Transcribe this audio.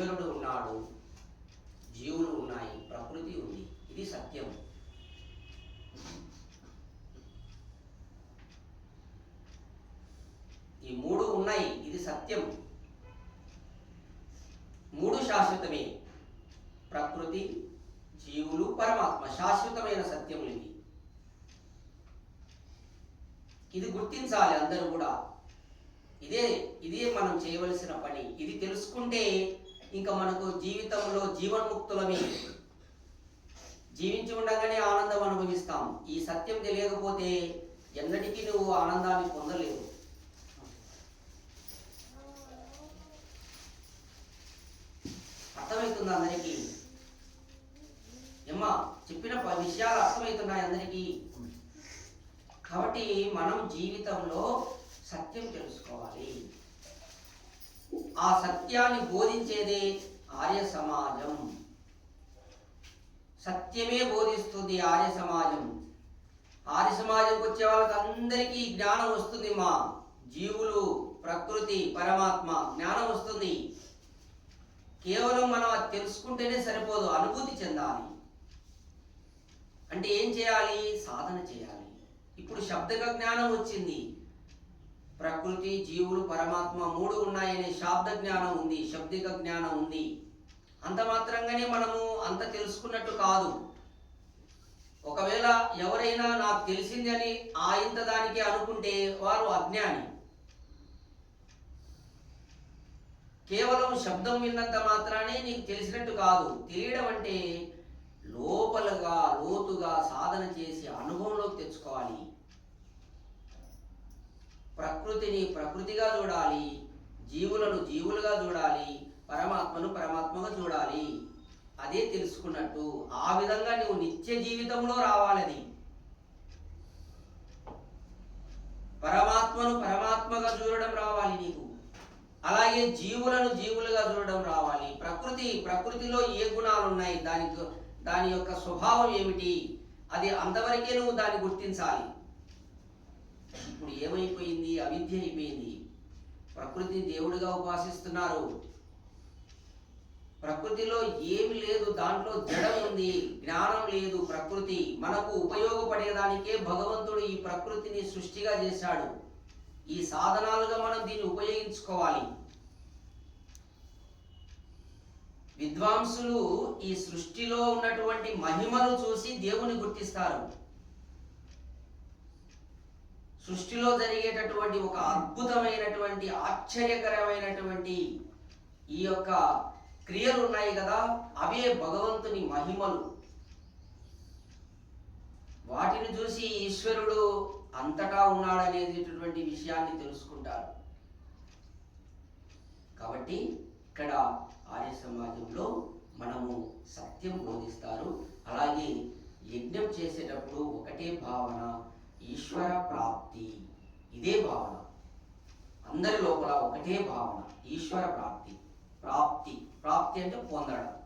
ఈశ్వరుడు ఉన్నాడు జీవులు ఉన్నాయి ప్రకృతి ఉంది. ఇది సత్యం. ఈ మూడు ఉన్నాయి ఇది సత్యం. మూడు శాశ్వతమే. ప్రకృతి జీవులు పరమాత్మ. శాశ్వతమైన సత్యములు ఇవి ఇది గుర్తించాలి అందరూ కూడా. ఇదే ఇదే మనం చేయవలసిన పని. ఇది తెలుసుకుంటే ఇంకా మనకు జీవితంలో జీవన్ముక్తులమే. జీవించి ఉండగానే ఆనందం అనుభవిస్తాం. ఈ సత్యం తెలియకపోతే ఎన్నటికీ నువ్వు ఆనందాన్ని పొందలేవు. అర్థమవుతుంది అందరికీ? ఏమ్మా చెప్పిన ప- విషయాలు అర్థమవుతున్నాయి అందరికీ? కాబట్టి మనం జీవితంలో సత్యం తెలుసుకోవాలి. ఆ సత్యాన్ని బోధించేదే ఆర్య సమాజం సత్యమే బోధిస్తుంది ఆర్య సమాజం ఆర్య సమాజంకి వచ్చే వాళ్ళకి అందరికీ జ్ఞానం వస్తుంది మా జీవులు ప్రకృతి పరమాత్మ జ్ఞానం వస్తుంది. కేవలం మనం అది తెలుసుకుంటేనే సరిపోదు అనుభూతి చెందాలి. అంటే ఏం చేయాలి? సాధన చేయాలి. ఇప్పుడు శబ్దక జ్ఞానం వచ్చింది. ప్రకృతి జీవులు పరమాత్మ మూడు ఉన్నాయనే శాబ్ద జ్ఞానం ఉంది శబ్దిక జ్ఞానం ఉంది. అంత మాత్రంగానే మనము అంత తెలుసుకున్నట్టు కాదు. ఒకవేళ ఎవరైనా నాకు తెలిసింది అని ఆ ఇంత దానికి అనుకుంటే వారు అజ్ఞాని. కేవలం శబ్దం విన్నంత మాత్రానే నీకు తెలిసినట్టు కాదు. తెలియడం అంటే లోపలగా లోతుగా సాధన చేసి అనుభవంలోకి తెచ్చుకోవాలి. ప్రకృతిని ప్రకృతిగా చూడాలి జీవులను జీవులుగా చూడాలి పరమాత్మను పరమాత్మగా చూడాలి. అదే తెలుసుకున్నట్టు ఆ విధంగా నువ్వు నిత్య జీవితంలో రావాలని. పరమాత్మను పరమాత్మగా చూడడం రావాలి నీకు. అలాగే జీవులను జీవులుగా చూడడం రావాలి. ప్రకృతి ప్రకృతిలో ఏ గుణాలు ఉన్నాయి దాని దాని యొక్క స్వభావం ఏమిటి? అది అంతవరకే నువ్వు దాన్ని గుర్తించాలి. ఇప్పుడు ఏమైపోయింది? అవిద్య అయిపోయింది. ప్రకృతిని దేవుడిగా ఉపాసిస్తున్నారు. ప్రకృతిలో ఏమి లేదు దాంట్లో జడం ఉంది జ్ఞానం లేదు ప్రకృతి మనకు ఉపయోగపడేదానికే భగవంతుడు ఈ ప్రకృతిని సృష్టిగా చేశాడు. ఈ సాధనాలుగా మనం దీన్ని ఉపయోగించుకోవాలి. విద్వాంసులు ఈ సృష్టిలో ఉన్నటువంటి మహిమను చూసి దేవుని గుర్తిస్తారు. సృష్టిలో జరిగేటటువంటి ఒక అద్భుతమైనటువంటి ఆశ్చర్యకరమైనటువంటి ఈ యొక్క క్రియలు ఉన్నాయి కదా అవే భగవంతుని మహిమలు. వాటిని చూసి ఈశ్వరుడు అంతటా ఉన్నాడనేటటువంటి విషయాన్ని తెలుసుకుంటారు. కాబట్టి ఇక్కడ ఆర్య సమాజంలో మనము సత్యం బోధిస్తారు. అలాగే యజ్ఞం చేసేటప్పుడు ఒకటే భావన ఈశ్వర ప్రాప్తి ఇదే భావన. అందరి లోపల ఒకటే భావన ఈశ్వర ప్రాప్తి ప్రాప్తి. ప్రాప్తి అంటే పొందడం.